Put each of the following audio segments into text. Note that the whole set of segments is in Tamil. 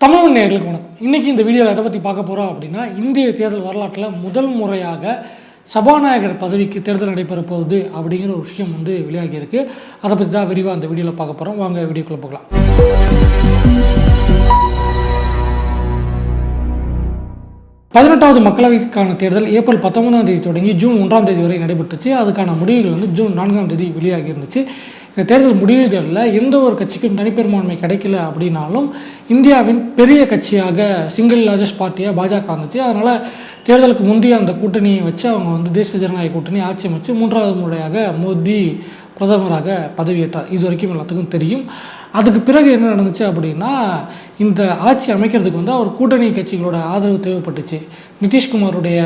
தமிழ் நேர்களுக்கு வணக்கம். இன்றைக்கி இந்த வீடியோவில் எதை பற்றி பார்க்க போகிறோம் அப்படின்னா இந்திய தேர்தல் வரலாற்றில் முதல் முறையாக சபாநாயகர் பதவிக்கு தேர்தல் நடைபெற போகுது அப்படிங்கிற ஒரு விஷயம் வந்து வெளியாகி இருக்கு. அதை பற்றி தான் விரிவாக அந்த வீடியோவில் பார்க்க போகிறோம் வாங்க வீடியோக்குள்ளே போகலாம். பதினெட்டாவது மக்களவைக்கான தேர்தல் ஏப்ரல் பத்தொன்பதாம் தேதி தொடங்கி ஜூன் ஒன்றாம் தேதி வரை நடைபெற்றுச்சு. அதுக்கான முடிவுகள் வந்து ஜூன் நான்காம் தேதி வெளியாகி இருந்துச்சு. இந்த தேர்தல் முடிவுகளில் எந்த ஒரு கட்சிக்கும் தனிப்பெரும்பான்மை கிடைக்கல அப்படின்னாலும் இந்தியாவின் பெரிய கட்சியாக சிங்கிள் லார்ஜஸ்ட் பார்ட்டியாக பாஜக வந்துச்சு. அதனால் தேர்தலுக்கு முந்தைய அந்த கூட்டணியை வச்சு அவங்க வந்து தேசிய ஜனநாயக கூட்டணி ஆட்சி அமைச்சு மூன்றாவது முறையாக மோடி பிரதமராக பதவியேற்றார். இது வரைக்கும் எல்லாத்துக்கும் தெரியும். அதுக்கு பிறகு என்ன நடந்துச்சு அப்படின்னா இந்த ஆட்சி அமைக்கிறதுக்கு வந்து அவர் கூட்டணி கட்சிகளோட ஆதரவு தேவைப்பட்டுச்சு. நிதிஷ்குமாருடைய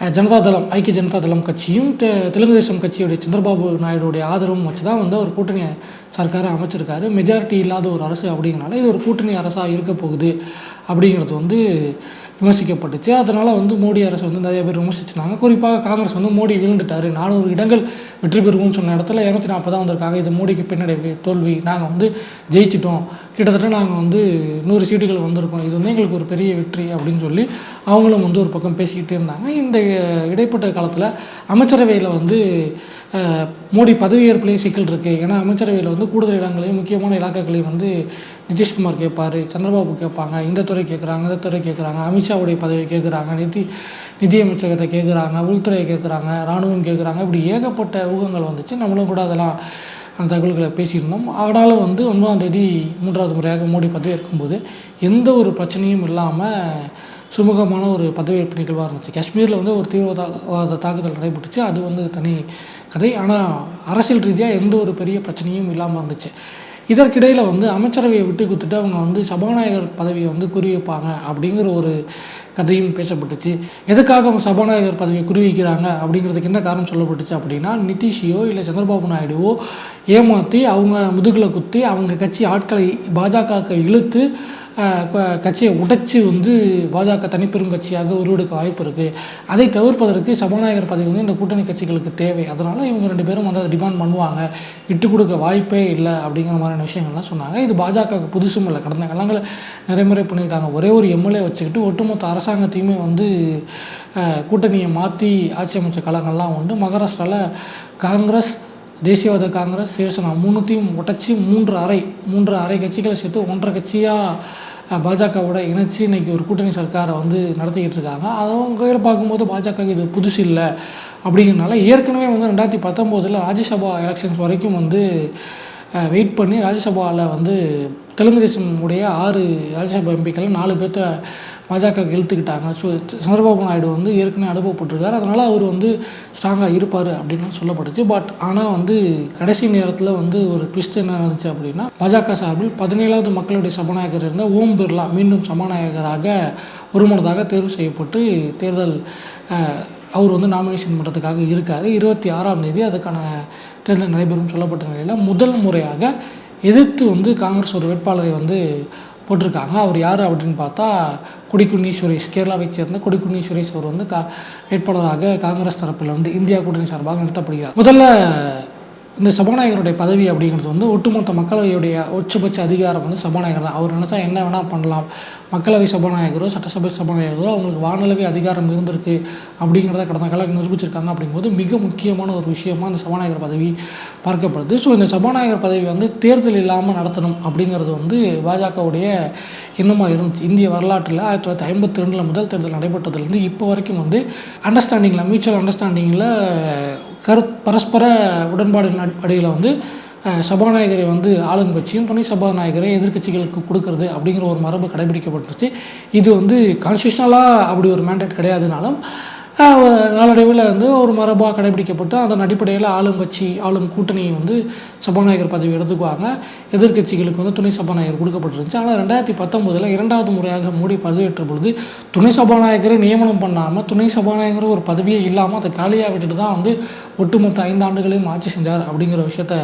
ஜனதாதளம் ஜனதா தளம் ஐக்கிய ஜனதா தளம் கட்சியும் தெ தெலுங்கு தேசம் கட்சியுடைய சந்திரபாபு நாயுடுடைய ஆதரவும் வச்சு தான் வந்து அவர் கூட்டணி சர்க்காரை அமைச்சிருக்காரு. மெஜாரிட்டி இல்லாத ஒரு அரசு அப்படிங்கிறனால இது ஒரு கூட்டணி அரசாக இருக்க போகுது அப்படிங்கிறது வந்து விமர்சிக்கப்பட்டுச்சு. அதனால் வந்து மோடி அரசு வந்து நிறைய பேர் விமர்சிச்சினாங்க குறிப்பாக காங்கிரஸ் வந்து மோடி விழுந்துட்டார். நானூறு இடங்கள் வெற்றி பெறுவோம்னு சொன்ன இடத்துல இரநூத்தி நாற்பது தான் வந்திருக்காங்க. இது மோடிக்கு பின்னடைவு தோல்வி. நாங்கள் வந்து ஜெயிச்சிட்டோம். கிட்டத்தட்ட நாங்கள் வந்து நூறு சீட்டுகள் வந்திருக்கோம். இது வந்து எங்களுக்கு ஒரு பெரிய வெற்றி அப்படின்னு சொல்லி அவங்களும் வந்து ஒரு பக்கம் பேசிக்கிட்டே இருந்தாங்க. இந்த இடைப்பட்ட காலத்தில் அமைச்சரவையில் வந்து மோடி பதவியேற்பிலேயே சிக்கல் இருக்குது ஏன்னா அமைச்சரவையில் வந்து கூடுதல் இடங்களையும் முக்கியமான இலாக்காக்களையும் வந்து நிதிஷ்குமார் கேட்பார் சந்திரபாபு கேட்பாங்க இந்த துறை கேட்குறாங்க இந்த துறை கேட்குறாங்க அமித்ஷாவுடைய பதவி கேட்குறாங்க நிதி நிதி அமைச்சகத்தை கேட்குறாங்க உள்துறையை கேட்குறாங்க இராணுவம் கேட்குறாங்க இப்படி ஏகப்பட்ட ஊகங்கள் வந்துச்சு. நம்மளும் கூட அதெல்லாம் தகவல்களை பேசியிருந்தோம். ஆனாலும் வந்து ஒன்பதாம் தேதி மூன்றாவது முறையாக மோடி பதவியேற்கும்போது எந்த ஒரு பிரச்சனையும் இல்லாமல் சுமூகமான ஒரு பதவியேற்பு நிகழ்வாக இருந்துச்சு. காஷ்மீரில் வந்து ஒரு தீவிரவாத தாக்குதல் நடைபெற்றுச்சு. அது வந்து தனி கதை. ஆனால் அரசியல் ரீதியாக எந்த ஒரு பெரிய பிரச்சனையும் இல்லாமல் இருந்துச்சு. இதற்கிடையில் வந்து அமைச்சரவையை விட்டு கொடுத்துட்டு அவங்க வந்து சபாநாயகர் பதவியை வந்து குறி வைப்பாங்க அப்படிங்கிற ஒரு கதையும் பேசப்பட்டுச்சு. எதுக்காக அவங்க சபாநாயகர் பதவியை குறிவிக்கிறாங்க அப்படிங்கிறதுக்கு என்ன காரணம் சொல்லப்பட்டுச்சு அப்படின்னா நிதிஷியோ இல்லை சந்திரபாபு நாயுடுவோ ஏமாற்றி அவங்க முதுகில் குத்தி அவங்க கட்சி ஆட்களை பாஜகவுக்கு இழுத்து கட்சியை உடைச்சி வந்து பாஜக தனிப்பெரும் கட்சியாக உருவெடுக்க வாய்ப்பு இருக்குது அதை தவிர்ப்பதற்கு சபாநாயகர் பதவி வந்து இந்த கூட்டணி கட்சிகளுக்கு தேவை. அதனால் இவங்க ரெண்டு பேரும் வந்து அதை டிமாண்ட் பண்ணுவாங்க. விட்டு கொடுக்க வாய்ப்பே இல்லை அப்படிங்கிற மாதிரியான விஷயங்கள்லாம் சொன்னாங்க. இது பாஜகவுக்கு புதுசும் இல்லை. கடந்த காலங்களில் நிறைமுறை பண்ணியிருக்காங்க. ஒரே ஒரு எம்எல்ஏ வச்சுக்கிட்டு ஒட்டுமொத்த அரசாங்கத்தையுமே வந்து கூட்டணியை மாற்றி ஆட்சி அமைச்ச காலங்கள்லாம் உண்டு. மகாராஷ்டிராவில் காங்கிரஸ் தேசியவாத காங்கிரஸ் சிவசேனா மூணுத்தையும் உடைச்சி மூன்று அறை மூன்று அறை கட்சிகளை சேர்த்து ஒன்றரை கட்சியாக பாஜகவோட இணைச்சி இன்னைக்கு ஒரு கூட்டணி சர்க்காரை வந்து நடத்திக்கிட்டு இருக்காங்க. அவங்க கையில் பார்க்கும்போது பாஜக இது புதுசு இல்லை அப்படிங்கிறனால ஏற்கனவே வந்து ரெண்டாயிரத்தி பத்தொம்போதில் ராஜ்யசபா எலெக்ஷன்ஸ் வரைக்கும் வந்து வெயிட் பண்ணி ராஜ்யசபாவில் வந்து தெலுங்கு தேசம் உடைய ஆறு ராஜ்யசபா எம்பிக்கள் நாலு பேர்த்த பாஜக இழுத்துக்கிட்டாங்க. ஸோ சந்திரபாபு நாயுடு வந்து ஏற்கனவே அனுபவப்பட்டிருக்காரு. அதனால் அவர் வந்து ஸ்ட்ராங்காக இருப்பார் அப்படின்னு சொல்லப்பட்டுச்சு. பட் ஆனால் வந்து கடைசி நேரத்தில் வந்து ஒரு ட்விஸ்ட் என்ன நடந்துச்சு அப்படின்னா பாஜக சார்பில் பதினேழாவது மக்களுடைய சபாநாயகர் இருந்த ஓம் பிர்லா மீண்டும் சபாநாயகராக ஒருமனதாக தேர்வு செய்யப்பட்டு தேர்தல் அவர் வந்து நாமினேஷன் பண்ணுறதுக்காக இருக்கார். இருபத்தி ஆறாம் தேதி அதுக்கான தேர்தல் நடைபெறும் சொல்லப்பட்ட நிலையில் முதல் முறையாக எதிர்த்து வந்து காங்கிரஸ் ஒரு வேட்பாளரை வந்து போட்டிருக்காங்க. அவர் யார் அப்படின்னு பார்த்தா கொடிக்குன்னி சுரேஷ். கேரளாவை சேர்ந்த கொடிக்குன்னி சுரேஷ் அவர் வந்து கா வேட்பாளராக காங்கிரஸ் தரப்பில் வந்து இந்தியா கூட்டணி சார்பாக நிறுத்தப்படுகிறார். முதல்ல இந்த சபாநாயகருடைய பதவி அப்படிங்கிறது வந்து ஒட்டுமொத்த மக்களவையுடைய உச்சபட்ச அதிகாரம் வந்து சபாநாயகர் தான். அவர் நினச்சா என்ன வேணால் பண்ணலாம். மக்களவை சபாநாயகரோ சட்டசபை சபாநாயகரோ அவங்களுக்கு வானளவை அதிகாரம் இருந்திருக்கு அப்படிங்கிறத கடந்த காலம் நிரூபிச்சிருக்காங்க அப்படிங்கும்போது மிக முக்கியமான ஒரு விஷயமா இந்த சபாநாயகர் பதவி பார்க்கப்படுது. ஸோ இந்த சபாநாயகர் பதவி வந்து தேர்தல் இல்லாமல் நடத்தணும் அப்படிங்கிறது வந்து பாஜகவுடைய எண்ணமாக இருந்துச்சு. இந்திய வரலாற்றில் ஆயிரத்தி தொள்ளாயிரத்தி ஐம்பத்தி ரெண்டில் முதல் தேர்தல் நடைபெற்றதுலேருந்து இப்போ வரைக்கும் வந்து அண்டர்ஸ்டாண்டிங்கில் மியூச்சுவல் அண்டர்ஸ்டாண்டிங்கில் கரு பரஸ்பர உடன்பாடின் அடிப்படையில் வந்து சபாநாயகரை வந்து ஆளுங்கட்சியும் துணை சபாநாயகரை எதிர்க்கட்சிகளுக்கு கொடுக்கறது அப்படிங்கிற ஒரு மரபு கடைபிடிக்கப்பட்டுச்சு இது வந்து கான்ஸ்டியூஷனலாக அப்படி ஒரு மேண்டேட் கிடையாதுனாலும் நாளடைவில் வந்து ஒரு மரபாக கடைபிடிக்கப்பட்டு அதன் அடிப்படையில் ஆளும் கட்சி ஆளும் கூட்டணி வந்து சபாநாயகர் பதவி எடுத்துக்குவாங்க. எதிர்க்கட்சிகளுக்கு வந்து துணை சபாநாயகர் கொடுக்கப்பட்டிருந்துச்சு. ஆனால் ரெண்டாயிரத்தி பத்தொம்போதில் இரண்டாவது முறையாக மோடி பதவியேற்ற பொழுது துணை சபாநாயகரை நியமனம் பண்ணாமல் துணை சபாநாயகர் ஒரு பதவியே இல்லாமல் அதை காலியாக விட்டுட்டு தான் வந்து ஒட்டுமொத்த ஐந்து ஆண்டுகளையும் ஆட்சி செஞ்சார் அப்படிங்கிற விஷயத்த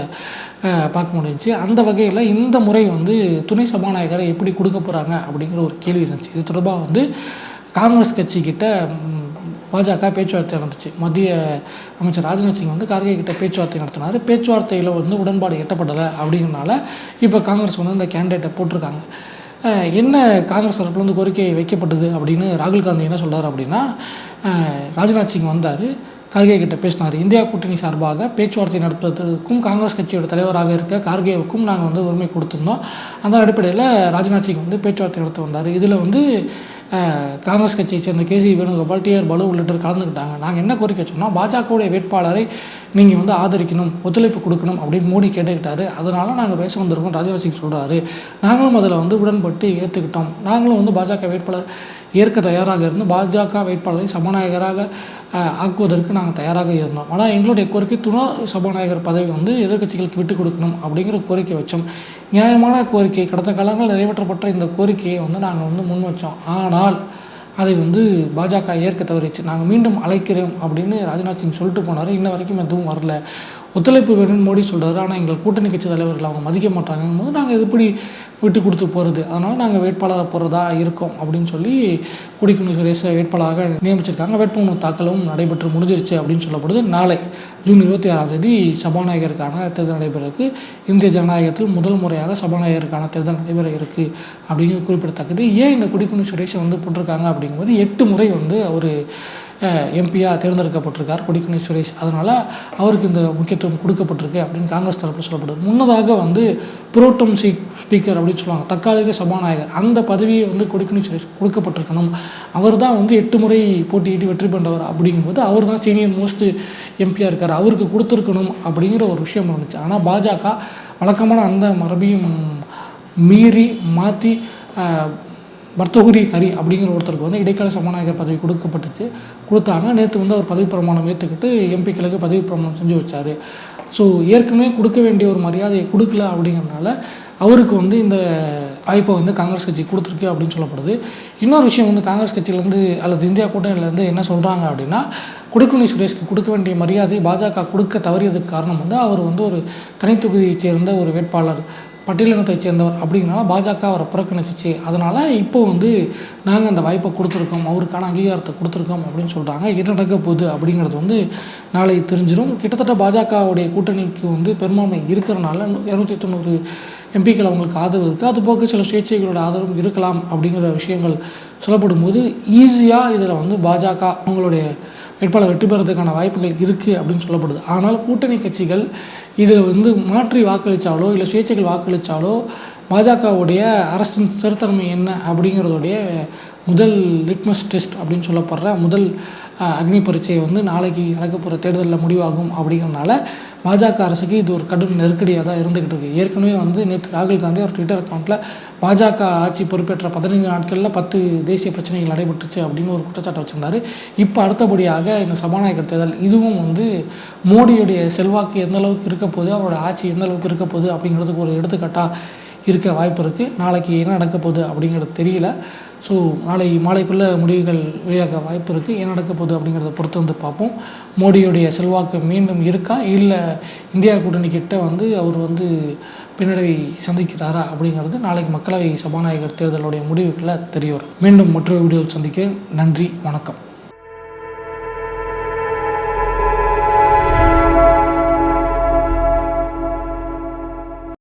பார்க்க முடிஞ்சுச்சு. அந்த வகையில் இந்த முறை வந்து துணை சபாநாயகரை எப்படி கொடுக்க போகிறாங்க அப்படிங்கிற ஒரு கேள்வி இருந்துச்சு. இது தொடர்பாக வந்து காங்கிரஸ் கட்சிக்கிட்ட பாஜக பேச்சுவார்த்தை நடந்துச்சு. மத்திய அமைச்சர் ராஜ்நாத் சிங் வந்து கார்கே கிட்ட பேச்சுவார்த்தை நடத்தினார். பேச்சுவார்த்தையில் வந்து உடன்பாடு எட்டப்படலை அப்படிங்கிறனால இப்போ காங்கிரஸ் வந்து இந்த கேண்டிடேட்டை போட்டிருக்காங்க. என்ன காங்கிரஸ் தரப்புல வந்து கோரிக்கை வைக்கப்பட்டது அப்படின்னு ராகுல் காந்தி என்ன சொல்கிறார் அப்படின்னா ராஜ்நாத் சிங் வந்தார் கார்கே கிட்ட பேசினார். இந்தியா கூட்டணி சார்பாக பேச்சுவார்த்தை நடத்துவதற்கும் காங்கிரஸ் கட்சியோட தலைவராக இருக்க கார்கேவுக்கும் நாங்கள் வந்து உரிமை கொடுத்துருந்தோம். அந்த அடிப்படையில் ராஜ்நாத் சிங் வந்து பேச்சுவார்த்தை நடத்த வந்தார். இதில் வந்து காங்கிரஸ் கட்சியை சேர்ந்த கேசி வேணுகோபால் டிஆர் பாலு உள்ளிட்டோர் கலந்துக்கிட்டாங்க. நாங்கள் என்ன கோரிக்கை வச்சோம்னா பாஜகவுடைய வேட்பாளரை நீங்கள் வந்து ஆதரிக்கணும் ஒத்துழைப்பு கொடுக்கணும் அப்படின்னு மோடி கேட்டுக்கிட்டாரு. அதனால நாங்கள் பேச வந்திருக்கோம் ராஜ்நாத் சிங் சொல்கிறாரு நாங்களும் அதில் வந்து உடன்பட்டு ஏற்றுக்கிட்டோம் நாங்களும் வந்து பாஜக வேட்பாளர் ஏற்க தயாராக இருந்து பாஜக வேட்பாளரை சபாநாயகராக ஆக்குவதற்கு நாங்கள் தயாராக இருந்தோம். ஆனால் எங்களுடைய கோரிக்கை துணை சபாநாயகர் பதவி வந்து எதிர்க்கட்சிகளுக்கு விட்டுக் கொடுக்கணும் அப்படிங்கிற கோரிக்கை வச்சோம். நியாயமான கோரிக்கை கடந்த காலங்களில் நிறைவேற்றப்பட்ட இந்த கோரிக்கையை வந்து நாங்கள் வந்து முன் வச்சோம். ஆனால் அதை வந்து பாஜக ஏற்க தவறிச்சு நாங்கள் மீண்டும் அழைக்கிறோம் அப்படின்னு ராஜ்நாத் சிங் சொல்லிட்டு போனார். இன்ன வரைக்கும் எதுவும் வரல. ஒத்துழைப்பு வேணும்னு மோடி சொல்கிறாரு ஆனால் எங்கள் கூட்டணி கட்சி தலைவர்கள் அவங்க மதிக்க மாட்டாங்கும் போது நாங்கள் எப்படி விட்டு கொடுத்து போகிறது அதனால் நாங்கள் வேட்பாளரை போகிறதா இருக்கோம் அப்படின்னு சொல்லி குடிக்குனி சுரேஷை வேட்பாளராக நியமிச்சிருக்காங்க. வேட்புமனு தாக்கலும் நடைபெற்று முடிஞ்சிருச்சு அப்படின்னு சொல்லப்படுது. நாளை ஜூன் இருபத்தி ஆறாம் தேதி சபாநாயகருக்கான தேர்தல் நடைபெற இருக்குது இந்திய ஜனநாயகத்தில் முதல் முறையாக சபாநாயகருக்கான தேர்தல் நடைபெற இருக்குது அப்படிங்கிறது குறிப்பிடத்தக்கது. ஏன் இந்த குடிக்குனி சுரேஷை வந்து போட்டிருக்காங்க அப்படிங்கும்போது எட்டு முறை வந்து அவர் எம்பியாக தேர்ந்தெடுக்கப்பட்டிருக்கார் கொடிக்கணி சுரேஷ். அதனால் அவருக்கு இந்த முக்கியத்துவம் கொடுக்கப்பட்டிருக்கு அப்படின்னு காங்கிரஸ் தரப்பில் சொல்லப்படுது. முன்னதாக வந்து புரோட்டம் சி ஸ்பீக்கர் அப்படின்னு சொல்லுவாங்க தற்காலிக சபாநாயகர். அந்த பதவியை வந்து கொடிக்கணி சுரேஷ் கொடுக்கப்பட்டிருக்கணும். அவர் தான் வந்து எட்டு முறை போட்டியிட்டு வெற்றி பெற்றவர் அப்படிங்கும்போது அவர் தான் சீனியர் மோஸ்ட் எம்பியாக இருக்கார். அவருக்கு கொடுத்துருக்கணும் அப்படிங்கிற ஒரு விஷயம் இருந்துச்சு. ஆனால் பாஜக வழக்கமான அந்த மரபையும் மீறி மாற்றி பர்தகுரி ஹரி அப்படிங்கிற ஒருத்தருக்கு வந்து இடைக்கால சபாநாயகர் பதவி கொடுக்கப்பட்டுச்சு. கொடுத்தாங்க. நேற்று வந்து அவர் பதவி பிரமாணம் ஏற்றுக்கிட்டு எம்பிக்களுக்கு பதவி பிரமாணம் செஞ்சு வச்சார். ஸோ ஏற்கனவே கொடுக்க வேண்டிய ஒரு மரியாதையை கொடுக்கல அப்படிங்கிறனால அவருக்கு வந்து இந்த வாய்ப்பை வந்து காங்கிரஸ் கட்சி கொடுத்துருக்கு அப்படின்னு சொல்லப்படுது. இன்னொரு விஷயம் வந்து காங்கிரஸ் கட்சியிலேருந்து அல்லது இந்தியா கூட்டணியிலேருந்து என்ன சொல்கிறாங்க அப்படின்னா குடிக்குனி சுரேஷ்க்கு கொடுக்க வேண்டிய மரியாதை பாஜக கொடுக்க தவறியதுக்கு காரணம் வந்து அவர் வந்து ஒரு தனித்தொகுதியைச் சேர்ந்த ஒரு வேட்பாளர். பட்டியலினத்தை சேர்ந்தவர் அப்படிங்கிறனால பாஜக அவரை புறக்கணிச்சிச்சு. அதனால் இப்போ வந்து நாங்கள் அந்த வாய்ப்பை கொடுத்துருக்கோம். அவருக்கான அங்கீகாரத்தை கொடுத்துருக்கோம் அப்படின்னு சொல்கிறாங்க என்ன நடக்க போகுது அப்படிங்கிறது வந்து நாளை தெரிஞ்சிடும் கிட்டத்தட்ட பாஜகவுடைய கூட்டணிக்கு வந்து பெரும்பான்மை இருக்கிறனால இரநூத்தி தொண்ணூறு எம்பிக்கள் அவங்களுக்கு ஆதரவு இருக்குது அதுபோக சில சுயேட்சைகளோட ஆதரவும் இருக்கலாம் அப்படிங்கிற விஷயங்கள் சொல்லப்படும் போது ஈஸியாக இதில் வந்து பாஜக அவங்களுடைய வேட்பாளர் வெற்றி பெறதுக்கான வாய்ப்புகள் இருக்குது அப்படின்னு சொல்லப்படுது. ஆனால் கூட்டணி கட்சிகள் இதில் வந்து மாற்றி வாக்களித்தாலோ இல்லை சுயேட்சைகள் வாக்களித்தாலோ பாஜகவுடைய அரசின் சிறுத்தன்மை என்ன அப்படிங்கிறதுடைய முதல் லிட்மஸ் டெஸ்ட் அப்படின்னு சொல்லப்படுற முதல் அக்னி பரீட்சை வந்து நாளைக்கு நடக்க போகிற தேர்தலில் முடிவாகும் அப்படிங்கிறனால பாஜக அரசுக்கு இது ஒரு கடும் நெருக்கடியாக தான் இருந்துக்கிட்டு இருக்கு. ஏற்கனவே வந்து நேற்று ராகுல் காந்தி அவர் ட்விட்டர் அக்கௌண்ட்டில் பாஜக ஆட்சி பொறுப்பேற்ற பதினைந்து நாட்களில் பத்து தேசிய பிரச்சனைகள் நடைபெற்றுச்சு அப்படின்னு ஒரு குற்றச்சாட்டை வச்சிருந்தாரு. இப்போ அடுத்தபடியாக இந்த சபாநாயகர் தேர்தல் இதுவும் வந்து மோடியுடைய செல்வாக்கு எந்த அளவுக்கு இருக்க போகுது அவரோட ஆட்சி எந்த அளவுக்கு இருக்க போகுது அப்படிங்கிறதுக்கு ஒரு எடுத்துக்காட்டாக இருக்க வாய்ப்பு இருக்குது நாளைக்கு என்ன நடக்க போகுது அப்படிங்கிறது தெரியல. ஸோ நாளை மாலைக்குள்ளே முடிவுகள் வெளியாக வாய்ப்பு இருக்குது என்ன நடக்க போகுது அப்படிங்கிறத பொறுத்து வந்து பார்ப்போம். மோடியுடைய செல்வாக்கு மீண்டும் இருக்கா? இல்லை இந்தியா கூட்டணி கிட்ட வந்து அவர் வந்து பின்னடைவை சந்திக்கிறாரா அப்படிங்கிறது நாளைக்கு மக்களவை சபாநாயகர் தேர்தலுடைய முடிவுகளில் தெரிய வரும். மீண்டும் மற்றொரு வீடியோவில் சந்திக்கிறேன். நன்றி. வணக்கம்.